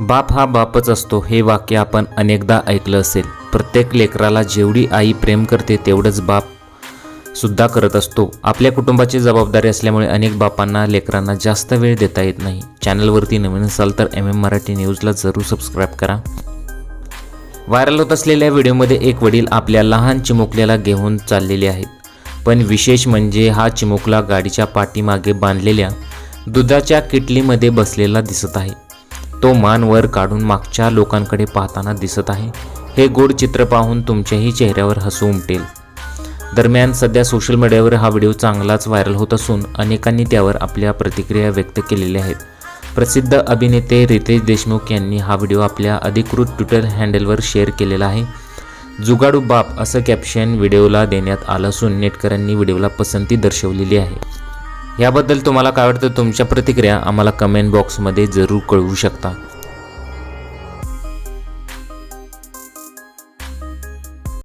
बाप हा बापच असतो हे वाक्य आपण अनेकदा ऐकलं असेल. प्रत्येक लेकराला जेवढी आई प्रेम करते तेवढंच बाप सुद्धा करत असतो. आपल्या कुटुंबाची जबाबदारी असल्यामुळे अनेक बापांना लेकरांना जास्त वेळ देता येत नाही. चॅनलवरती नवीन असाल तर एम एम मराठी न्यूजला जरूर सबस्क्राईब करा. व्हायरल होत असलेल्या व्हिडिओमध्ये एक वडील आपल्या लहान चिमुकल्याला घेऊन चाललेले आहेत. पण विशेष म्हणजे हा चिमुकला गाडीच्या पाठीमागे बांधलेल्या दुधाच्या किटलीमध्ये बसलेला दिसत आहे. तो मान वर काढून मागच्या लोकांकडे पाहताना दिसत आहे. हे गोड चित्र पाहून तुमच्याही चेहऱ्यावर हसू उमटेल. दरम्यान सध्या सोशल मीडियावर हा व्हिडिओ चांगलाच व्हायरल होत असून अनेकांनी त्यावर आपल्या प्रतिक्रिया व्यक्त केलेल्या आहेत. प्रसिद्ध अभिनेते रितेश देशमुख यांनी हा व्हिडिओ आपल्या अधिकृत ट्विटर हँडलवर शेअर केलेला आहे. जुगाडू बाप असं कॅप्शन व्हिडिओला देण्यात आलं असून नेटकऱ्यांनी व्हिडिओला पसंती दर्शवलेली आहे. याबद्दल तुम्हाला काय वाटतं? तुमच्या प्रतिक्रिया आम्हाला कमेंट बॉक्समध्ये जरूर कळवू शकता.